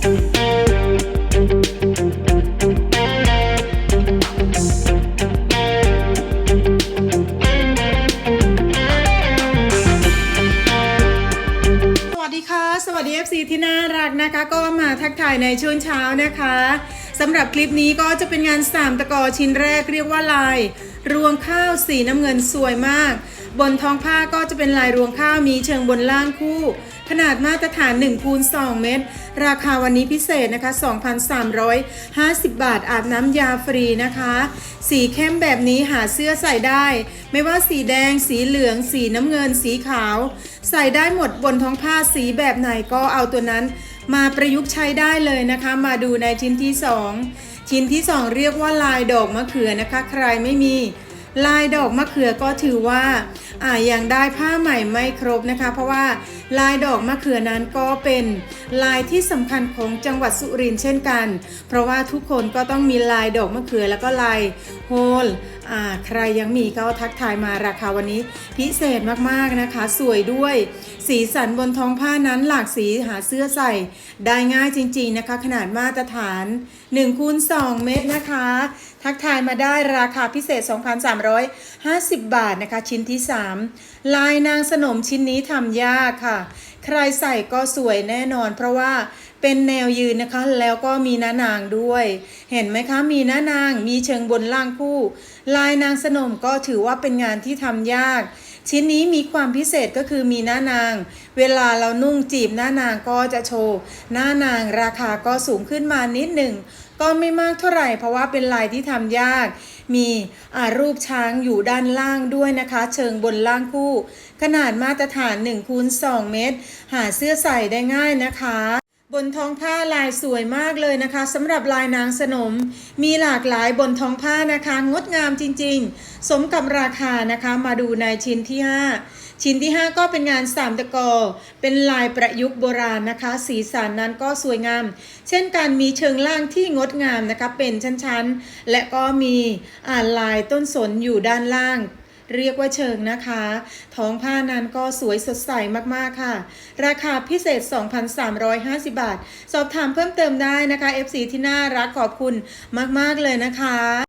สวัสดีค่ะสวัสดี FC ที่น่ารักนะคะ ก็มาทักทายในช่วงเช้านะคะสำหรับคลิปนี้ก็จะเป็นงานสามตะกอชิ้นแรกเรียกว่าลาย รวงข้าวสีน้ำเงินสวยมาก บนท้องผ้าก็จะเป็นลายรวงข้าวมีเชิงบนล่างคู่ ขนาดมาตรฐาน1คูณ2เมตร ราคาวันนี้พิเศษนะคะ 2,350 บาทอาบน้ำยาฟรีนะคะ สีเข้มแบบนี้หาเสื้อใส่ได้ ไม่ว่าสีแดง สีเหลือง สีน้ำเงิน สีขาว ใส่ได้หมดบนท้องผ้าสีแบบไหนก็เอาตัวนั้น มาประยุกต์ใช้ได้เลยนะคะ มาดูในชิ้นที่ 2 ชิ้นที่ 2 เรียกว่าลายดอกมะเขือนะคะ ใครไม่มี ลายดอกมะเขือก็ถือว่าอ่ายังได้ผ้าใหม่ไม่ครบนะคะ เพราะว่าลายดอกมะเขือนั้นก็เป็นลายที่สำคัญของจังหวัดสุรินทร์เช่นกัน เพราะว่าทุกคนก็ต้องมีลายดอกมะเขือแล้วก็ลายโฮล ใครยังมีก็ทักทายมาราคาวันนี้พิเศษมากๆนะคะ สวยด้วย สีสันบนท้องผ้านั้นหลากสีหาเสื้อใส่ ได้ง่ายจริงๆนะคะ ขนาดมาตรฐาน1คูณ2เมตรนะคะ ทักทายมาได้ราคาพิเศษ 2,350 บาทนะคะ ชิ้นที่ 3 ลายนางสนมชิ้นนี้ทำยากค่ะ ใครใส่ก็สวยแน่นอน เพราะว่าเป็นแนวยืนนะคะ แล้วก็มีหน้านางด้วย เห็นไหมคะ มีหน้านาง มีเชิงบนล่างคู่ ลายนางสนมก็ถือว่าเป็นงานที่ทำยาก ชิ้นนี้มีความพิเศษก็คือมีหน้านาง เวลาเรานุ่งจีบหน้านางก็จะโชว์ หน้านางราคาก็สูงขึ้นมานิดหนึ่ง ก็ไม่มากเท่าไหร่เพราะว่าเป็นลายที่ทำยาก มีรูปช้างอยู่ด้านล่างด้วยนะคะ เชิงบนล่างคู่ ขนาดมาตรฐาน1คูณ2เมตร หาเสื้อใส่ได้ง่ายนะคะ บนท้องผ้าลายสวยมากเลยนะคะสำหรับลายนางสนม มีหลากหลายบนท้องผ้านะคะ งดงามจริงๆ สมกับราคานะคะมาดูในชิ้นที่ 5 ชิ้นที่ 5 ก็เป็นงานสามตะกอ เป็นลายประยุกต์โบราณนะคะ สีสันนั้นก็สวยงาม เช่นการมีเชิงล่างที่งดงามนะคะเป็นชั้นๆ และก็มีอ่านลายต้นสนอยู่ด้านล่าง เรียกว่าเชิงนะคะ ท้องผ้านั้นก็สวยสดใสมากๆค่ะ ราคาพิเศษ 2,350 บาท สอบถามเพิ่มเติมได้นะคะ FC ที่น่ารักขอบคุณมาก ๆ เลยนะคะ